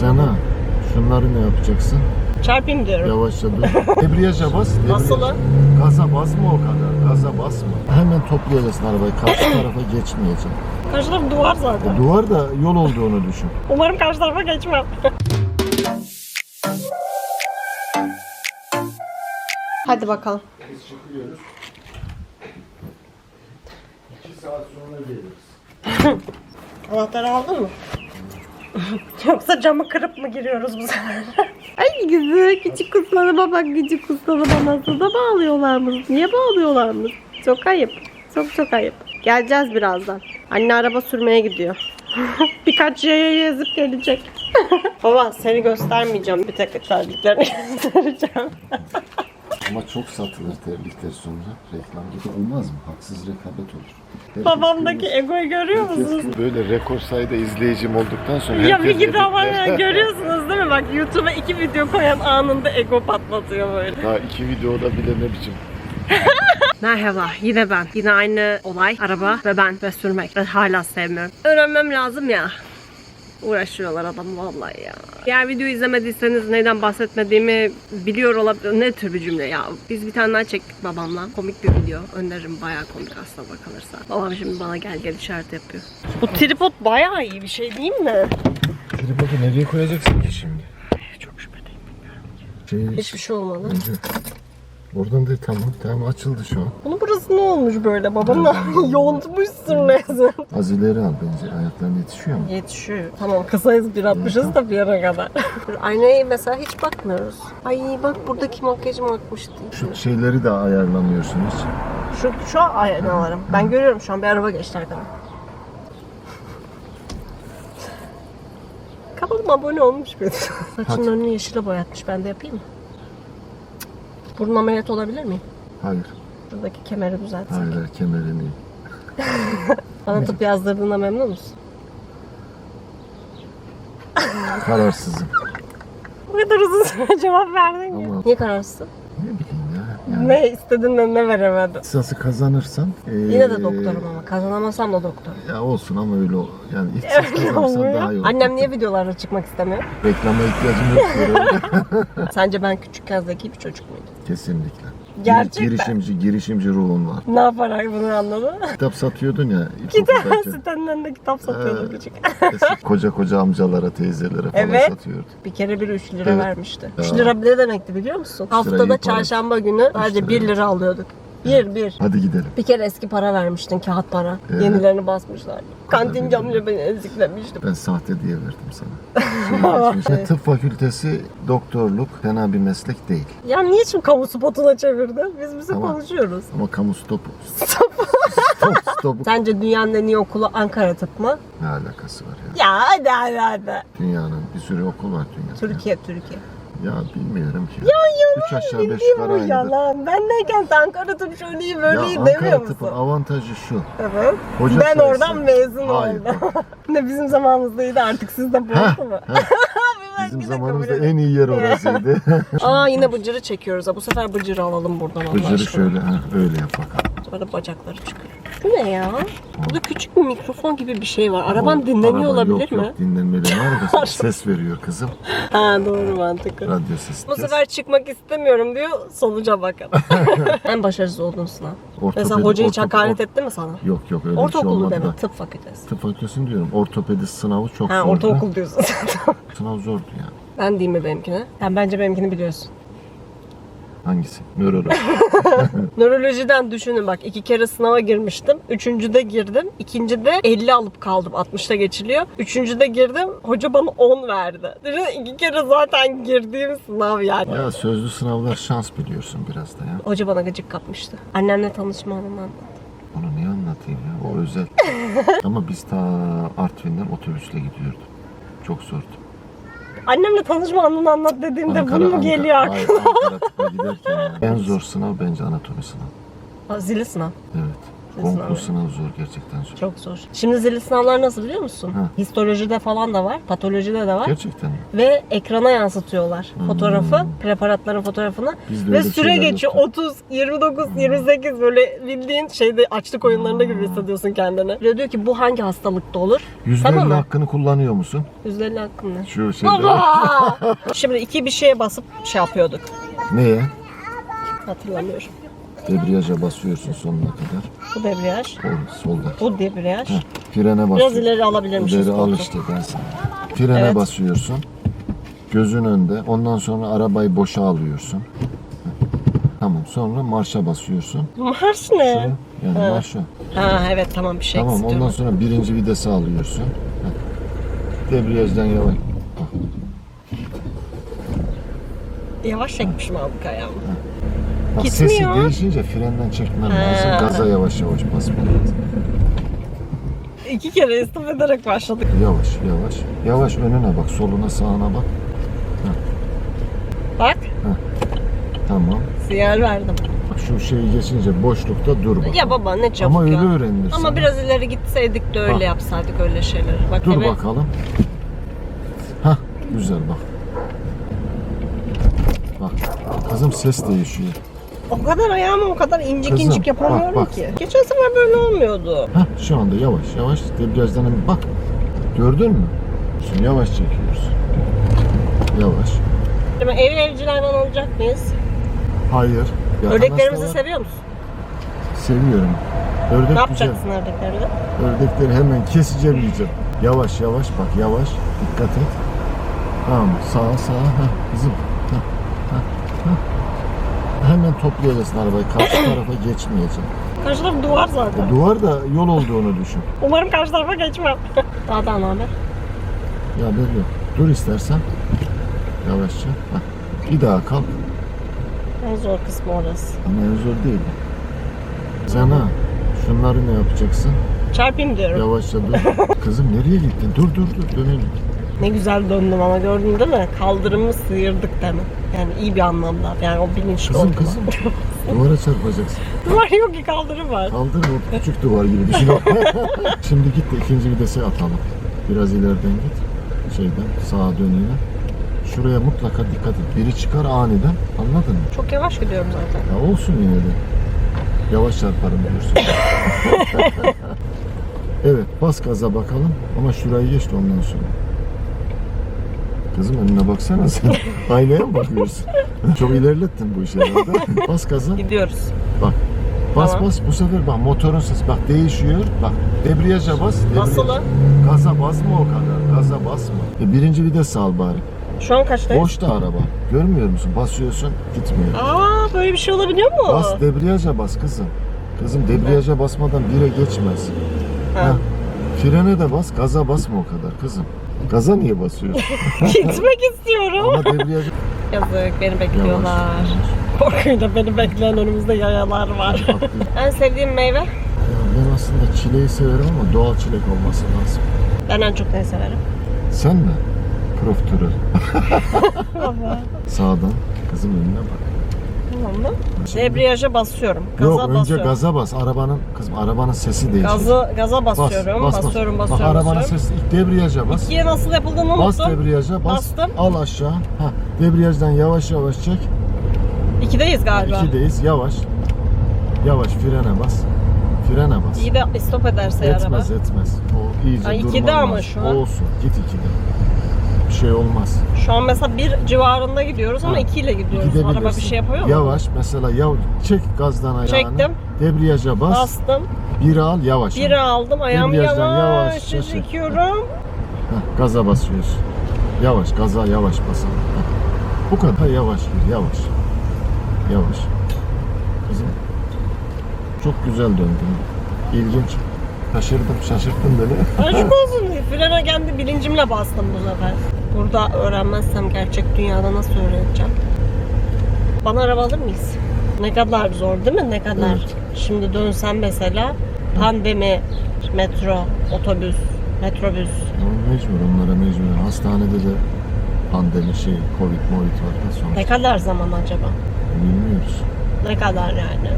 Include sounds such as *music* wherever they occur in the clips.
Sana şunları ne yapacaksın? Çarpayım diyorum. Yavaşça dur. *laughs* Debriyaja bas. debriyaj. Nasıl lan? Gaza basma o kadar. Gaza basma. Hemen toplayacaksın arabayı. Karşı tarafa geçmeyeceksin. Karşı taraf duvar zaten. E, duvar da yol olduğunu düşün. Umarım karşı tarafa geçmem. Hadi bakalım. Biz çıkıyoruz. 2 saat sonra geliriz. Anahtarı aldın mı? *laughs* Yoksa camı kırıp mı giriyoruz bu sefer? *laughs* Ay güzel küçük kızlarıma bak küçük kızlarıma nasıl da bağlıyorlarmış. Niye bağlıyorlarmış? Çok ayıp. Çok çok ayıp. Geleceğiz birazdan. Anne araba sürmeye gidiyor. *laughs* Birkaç yayayı ezip gelecek. Baba seni göstermeyeceğim. Bir tek terliklerini göstereceğim. Ama çok satılır terlikler sonra. Reklam gibi olmaz mı? Haksız rekabet olur. Herkes Babamdaki görür. egoyu görüyor Herkes musunuz? Böyle rekor sayıda izleyicim olduktan sonra Ya bir ama editler. ya, *laughs* görüyorsunuz değil mi? Bak YouTube'a iki video koyan anında ego patlatıyor böyle. Daha iki videoda bile ne biçim. *laughs* Merhaba, yine ben. Yine aynı olay. Araba ve ben ve sürmek. Ben hala sevmiyorum. Öğrenmem lazım ya. Uğraşıyorlar adam vallahi ya. Eğer videoyu izlemediyseniz neyden bahsetmediğimi biliyor olabilir. Ne tür bir cümle ya. Biz bir tane daha çektik babamla. Komik bir video. Öneririm bayağı komik aslına bakılırsa. Babam şimdi bana gel gel işaret yapıyor. Bu tripod bayağı iyi bir şey değil mi? Tripodu nereye koyacaksın ki şimdi? Çok şüpheliyim. Şey, Hiçbir şey olmadı. Oradan değil tamam tamam açıldı şu an. Bunun burası ne olmuş böyle babamla? *laughs* Yontmuşsun resmen. Az ileri al bence ayaklarına yetişiyor mu? Yetişiyor. Tamam kısayız bir atmışız da bir yere kadar. *laughs* Aynaya mesela hiç bakmıyoruz. Ay bak buradaki makyajım akmıştı. Şu şeyleri de ayarlamıyorsun hiç. Şu, şu aynalarım. Ben görüyorum şu an bir araba geçti arkadan. Kanalıma abone olmuş bir. Saçının önünü yeşile boyatmış. Ben de yapayım mı? Burun ameliyatı olabilir miyim? Hayır. Buradaki kemeri düzeltsek. Hayır hayır kemerini. *laughs* Bana tıp yazdırdığına memnun musun? Kararsızım. Bu kadar uzun süre cevap verdin ya. Ama- Niye kararsın? *laughs* Ne bileyim ya. Yani Ne istedin de ne veremedin? İhtisası kazanırsan. eee, Yine de doktorum ama kazanamasam da doktorum. Ya olsun ama öyle o. Yani ihtisas *laughs* kazanırsan daha iyi olur. Annem niye videolarda çıkmak istemiyor? Reklama ihtiyacım yok. diyor. *laughs* Sence ben küçükken zeki bir çocuk muydum? Kesinlikle. Gerçekten. Girişimci, girişimci ruhun var. Ne yaparak bunu anladın? Kitap satıyordun ya. Kitap sitenin önünde kitap satıyordum Ee, küçük. Koca koca amcalara, teyzelere falan Evet. satıyordu. Bir kere bir 3 lira Evet. vermişti. Ya. 3 lira ne demekti biliyor musun? Haftada çarşamba günü sadece lira. 1 lira alıyorduk. Bir bir. Hadi gidelim. Bir kere eski para vermiştin kağıt para. Evet. Yenilerini basmışlar. Olabilir. amca beni eziklemişti. Ben sahte diye verdim sana. *laughs* Geçmiş. tıp fakültesi doktorluk fena bir meslek değil. Ya niye şimdi kamu spotuna çevirdin? Biz bize Tamam. konuşuyoruz. Ama kamu stopu. Stop stopu. Sence dünyanın en iyi okulu Ankara tıp mı? Ne alakası var ya? Ya hadi hadi hadi. Dünyanın bir sürü okul var dünyada. Türkiye Türkiye. Ya bilmiyorum ki. Ya yalan. Üç aşağı beş yukarı aynıdır. yalan. Ben neyken Ankara tıp şöyle iyi böyle Ya demiyor musun? tıpın avantajı şu. Evet. Hoca ben sayısı- oradan mezun Hayır, oldum. *laughs* ne bizim zamanımızdaydı artık sizde Heh, bozdu mu? *laughs* Bizim zamanımızda en iyi yer orasıydı. *laughs* Aa yine bıcırı çekiyoruz ha. Bu sefer bıcırı alalım buradan Bıcırı şöyle ha, öyle yap bakalım. Sonra bacakları çıkıyor. Bu ne ya? Burada küçük bir mikrofon gibi bir şey var. Araban O dinleniyor araba olabilir yok, mi? Yok dinlenmeli var da *laughs* ses veriyor kızım. Ha doğru mantıklı. Radyo sesi. Bu sefer çıkmak istemiyorum diyor. Sonuca bakalım. *laughs* en başarısız olduğun sınav. Mesela Ortopedi- hoca hiç hakaret etti mi sana? Yok yok öyle bir şey Ortaokulu olmadı deme. da. Tıp fakültesi. Tıp fakültesini diyorum. Ortopedi sınavı çok Ha zordu. ortaokul diyorsun. Sınav zordu ya. ben diyeyim mi benimkine? Sen bence benimkini biliyorsun. Hangisi? Nörolog. *laughs* Nörolojiden düşünün bak iki kere sınava girmiştim. Üçüncüde girdim. İkincide 50 alıp kaldım. 60'ta geçiliyor. Üçüncüde girdim. Hoca bana 10 verdi. Düşün iki kere zaten girdiğim sınav yani. ya sözlü sınavlar şans biliyorsun biraz da ya. Hoca bana gıcık kapmıştı. Annemle tanışma anımı anlat. Onu niye anlatayım ya? O özel. *laughs* Ama biz ta Artvin'den otobüsle gidiyorduk. Çok zordu. Annemle tanışma anını anlat dediğimde Ankara- bunu mu Ankara- geliyor Hayır, aklına? Ankara tıpa giderken *laughs* yani. En zor sınav bence anatomi sınavı. Ha, Zili sınav. Evet. Konkur sınav zor gerçekten zor. Çok zor. Şimdi zilli sınavlar nasıl biliyor musun? Ha. Histolojide falan da var, patolojide de var. Gerçekten mi? Ve ekrana yansıtıyorlar Hmm. fotoğrafı, preparatların fotoğrafını. Ve süre geçiyor yoktu. 30, 29, 28 böyle bildiğin şeyde açlık oyunlarında gibi hissediyorsun kendini. Ve diyor ki bu hangi hastalıkta olur? Yüzde Tamam elli mı? hakkını kullanıyor musun? %50 hakkım ne? Şu şeyde. Baba! Şimdi iki bir şeye basıp şey yapıyorduk. Neye? Hatırlamıyorum. Debriyaja basıyorsun sonuna kadar. Bu debriyaj. O solda. Bu debriyaj. Heh, frene Biraz basıyorsun. ileri alabilir misiniz? İleri al işte ben sana. Frene Evet. basıyorsun. Gözün önde. Ondan sonra arabayı boşa alıyorsun. Heh. Tamam. Sonra marşa basıyorsun. Marş ne? Şu, yani Ha. marşa. Ha evet tamam bir şey Tamam. Ondan diyorum. sonra birinci vitesi alıyorsun. Heh. Debriyajdan yavaş. Yavaş çekmişim abi ayağımı. Gitmiyor. sesi değişince frenden çekmen Ha. lazım. Gaza yavaş yavaş basman lazım. İki kere istop ederek başladık. Yavaş yavaş. Yavaş önüne bak. Soluna sağına bak. Bak Tamam. sinyal verdim. Bak şu şeyi geçince boşlukta dur bak. Ya baba ne çabuk Ama öyle ya. öğrenilir Ama sana. biraz ileri gitseydik de öyle Bak. yapsaydık öyle şeyleri. Bak Dur eve- bakalım. Hah güzel bak. Bak kızım ses değişiyor. O kadar ayağımı o kadar incik Kızım, incik yapamıyorum bak, bak. ki. Geçen sefer böyle olmuyordu. Hah şu anda yavaş yavaş debriyajdan bak. Gördün mü? Şimdi yavaş çekiyoruz. Yavaş. Şimdi ev evcilerden alacak mıyız? Hayır. Ya Ördeklerimizi seviyor musun? seviyorum. Ördek Ne güzel. yapacaksın ördeklerle? Ördekleri hemen keseceğim yiyeceğim. Yavaş yavaş bak yavaş. Dikkat et. Tamam sağa sağa. Hah kızım. Hah, hah, hah. Hemen toplayacaksın arabayı. Karşı *coughs* tarafa geçmeyeceksin. Karşı taraf duvar zaten. E, duvar da yol olduğunu düşün. Umarım karşı tarafa geçmem. *laughs* Daha da ne haber? Ya böyle dur istersen. Yavaşça. Hah. Bir daha kalk. En zor kısmı orası. Ama en zor değil. Sana şunları ne yapacaksın? Çarpayım diyorum. Yavaşça dur. *laughs* Kızım nereye gittin? Dur dur dur dönelim. Ne güzel döndüm ama gördün değil mi? Kaldırımı sıyırdık demin. Yani iyi bir anlamda. Yani o bilinçli Kızım oldu. kızım. *laughs* Duvara çarpacaksın. Duvar yok ki kaldırım var. Kaldır o küçük duvar gibi düşün. *laughs* Şimdi git de ikinci vitese atalım. Biraz ileriden git. Şeyden sağa dönüyor. Şuraya mutlaka dikkat et. Biri çıkar aniden. Anladın mı? Çok yavaş gidiyorum zaten. Ya olsun yine de. Yavaş çarparım diyorsun. *laughs* evet bas gaza bakalım. Ama şurayı geçti ondan sonra. Kızım önüne baksana sen. *laughs* Aynaya mı bakıyorsun? Çok ilerlettin bu işi herhalde. Bas gaza. Gidiyoruz. Bak. Bas Tamam. bas bu sefer bak motorun sesi bak değişiyor. Bak debriyaja bas. Debriyaj. Basılı. Gaza basma o kadar. Gaza basma. E, birinci vites al bari. Şu an kaçtayız? Boşta araba. Görmüyor musun? Basıyorsun gitmiyor. Aa böyle bir şey olabiliyor mu? Bas debriyaja bas kızım. Kızım debriyaja basmadan bire geçmez. Ha. Ha. Frene de bas, gaza basma o kadar kızım. Gaza niye basıyorsun? *laughs* Gitmek istiyorum. Ama debriyaja Yazık beni bekliyorlar. Korkuyla beni bekleyen önümüzde yayalar var. en sevdiğim meyve? Ya ben aslında çileği severim ama doğal çilek olması lazım. Ben en çok neyi severim? Sen mi? Profiterol. *laughs* Sağdan. Kızım önüne bak. Tamam mı? Debriyaja basıyorum. Gaza Yok önce basıyorum. gaza bas. Arabanın kızım arabanın sesi değişir. Gazı, gaza Bas, basıyorum. bas, bas. basıyorum, Bak basıyorum, arabanın basıyorum. sesi ilk debriyaja bas. İkiye nasıl yapıldığını Bas unuttum. debriyaja bas. Bastım. Al aşağı. Ha, debriyajdan yavaş yavaş çek. İkideyiz galiba. İkideyiz. Yavaş. Yavaş frene bas. Frene bas. İyi de stop ederse araba. etmez etmez. O iyice Ha, durman ikide ama lazım. şu an. Olsun. Git ikide. Şey olmaz. Şu an mesela bir civarında gidiyoruz ama Ha. ikiyle gidiyoruz. Araba bir şey yapıyor mu? Yavaş mesela yav çek gazdan ayağını. Çektim. Debriyaja bas. Bastım. Bir al yavaş. Biri aldım. Ayağımı Debriyajdan yavaş yavaşça çek. çekiyorum. Heh, gaza basıyorsun. Yavaş gaza yavaş basalım. Heh. Bu kadar yavaş gir yavaş. Yavaş. Kızım. Çok güzel döndün. İlginç. Şaşırdım, şaşırttın beni. Aşk *laughs* olsun. Frene kendi bilincimle bastım bu sefer. Burada öğrenmezsem gerçek dünyada nasıl öğreneceğim? Bana araba alır mıyız? Ne kadar zor değil mi? Ne kadar? Evet. Şimdi dönsem mesela pandemi, metro, otobüs, metrobüs. Ama mecbur, onlara mecbur. Hastanede de pandemi şey, covid, movid var sonuçta. Ne kadar zaman acaba? Bilmiyoruz. Ne kadar yani?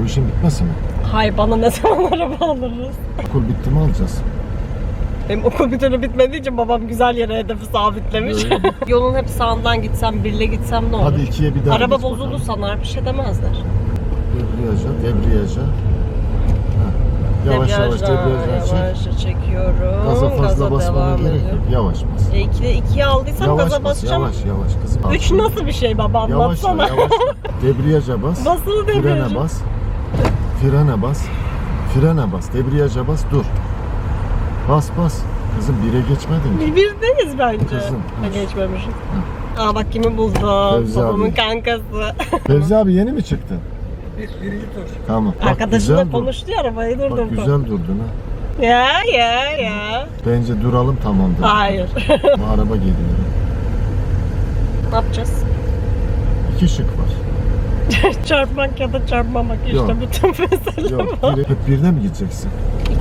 Bu işin bitmesi mi? Hay bana ne zaman *laughs* araba alırız? Okul bitti mi alacağız? Benim okul bir türlü bitmediği için babam güzel yere hedefi sabitlemiş. *laughs* Yolun hep sağından gitsem, birle gitsem ne olur? Hadi ikiye bir daha Araba bozuldu bakalım. sanar bir şey demezler. Debriyaja, debriyaja. Heh. Yavaş yavaş debriyaja çek. Yavaş çekiyorum. Gaza fazla basmana devam gerek ediyorum. yok. Yavaş bas. E, ikiye, ikiye aldıysam Yavaş gaza bas, basacağım. yavaş yavaş kızım. Üç nasıl bir şey baba Yavaş anlatsana. yavaş. Debriyaja bas. Basılı Frene debriyajı. bas. Frene bas. Frene bas. Debriyaja bas. Dur. Bas bas. Kızım bire geçmedin ki. Birdeyiz bence. Kızım, Ha, geçmemişiz. Aa bak kimi buldum. Fevzi Babamın abi. kankası. Fevzi abi yeni mi çıktın? Birinci tur. Tamam. Bak, Arkadaşımla güzel dur. konuştu ya arabayı Bak durdurdu. güzel durdun ha. Ya ya ya. Bence duralım tamamdır. Hayır. Bu araba geliyor. ne yapacağız? İki şık var. *laughs* Çarpmak ya da çarpmamak işte Yok. bütün mesele Yok. bu. biri- hep birde mi gideceksin?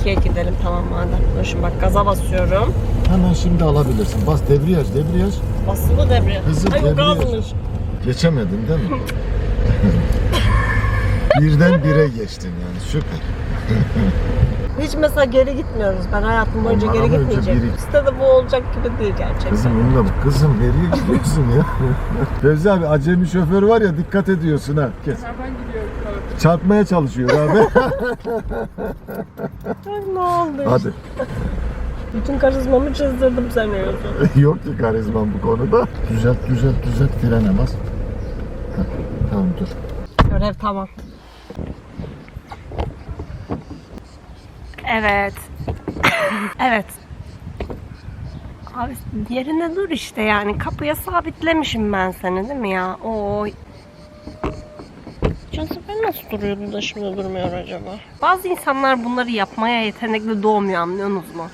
İkiye gidelim tamam madem. Dur şimdi bak gaza basıyorum. Hemen şimdi alabilirsin. Bas debriyaj debriyaj. Basılı debriyaj. Kızım, Ay o debriyaj. gazmış. Geçemedin değil mi? *laughs* Birden bire geçtin yani süper. *laughs* Hiç mesela geri gitmiyoruz. Ben hayatım boyunca Aman geri ama önce gitmeyeceğim. biri- İşte de bu olacak gibi değil gerçekten. Kızım önüne bak. Kızım nereye gidiyorsun ya? *laughs* Fevzi abi acemi şoför var ya dikkat ediyorsun ha. Kes. Ben gidiyorum. Evet. Çarpmaya çalışıyor abi. *laughs* Ay, ne oldu? Hadi. Bütün karizmamı çizdirdim sanıyorsun. *laughs* Yok ki karizman bu konuda. Düzelt düzelt düzelt frene bas. Heh, Tamam dur. Görev tamam. Evet. evet. Abi yerine dur işte yani. Kapıya sabitlemişim ben seni değil mi ya? Oy. Cansu ben nasıl duruyordu da şimdi durmuyor acaba? Bazı insanlar bunları yapmaya yetenekli doğmuyor anlıyorsunuz mu?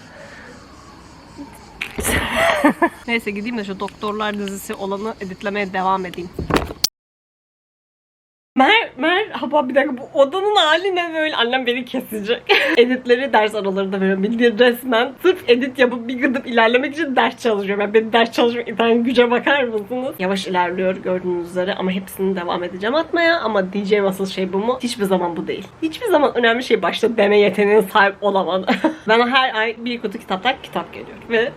*laughs* Neyse gideyim de şu doktorlar dizisi olanı editlemeye devam edeyim. Mer, merhaba bir dakika bu odanın hali ne böyle? Annem beni kesecek. *laughs* Editleri ders aralarında veriyorum. Bildiğin resmen sırf edit yapıp bir gıdıp ilerlemek için ders çalışıyorum. Yani benim ders çalışma internet güce bakar mısınız? Yavaş ilerliyor gördüğünüz üzere ama hepsini devam edeceğim atmaya. Ama diyeceğim asıl şey bu mu? Hiçbir zaman bu değil. Hiçbir zaman önemli şey başta deme yeteneğine sahip olamadı. *laughs* Bana her ay bir kutu kitaptan kitap geliyor. Ve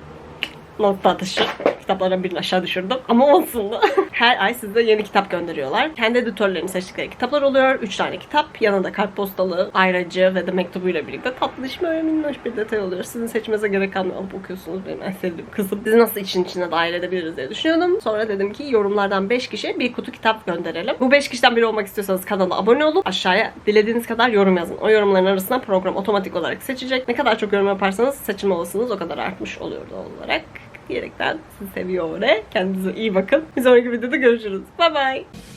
nokta atışı. Kitaplardan birini aşağı düşürdüm. Ama olsun. *laughs* Her ay size yeni kitap gönderiyorlar. Kendi editörlerini seçtikleri kitaplar oluyor. 3 tane kitap. Yanında kartpostalı, ayracı ve de mektubuyla birlikte tatlış böyle minnoş bir detay oluyor. Sizin seçmenize gerek kalmıyor. Alıp okuyorsunuz. Benim en sevdiğim kısım. Bizi nasıl için içine dahil edebiliriz diye düşünüyordum. Sonra dedim ki yorumlardan 5 kişi bir kutu kitap gönderelim. Bu 5 kişiden biri olmak istiyorsanız kanala abone olup aşağıya dilediğiniz kadar yorum yazın. O yorumların arasından program otomatik olarak seçecek. Ne kadar çok yorum yaparsanız seçilme olasılığınız o kadar artmış oluyor doğal olarak diyerekten sizi seviyor. Kendinize iyi bakın. Bir sonraki videoda görüşürüz. Bye bye.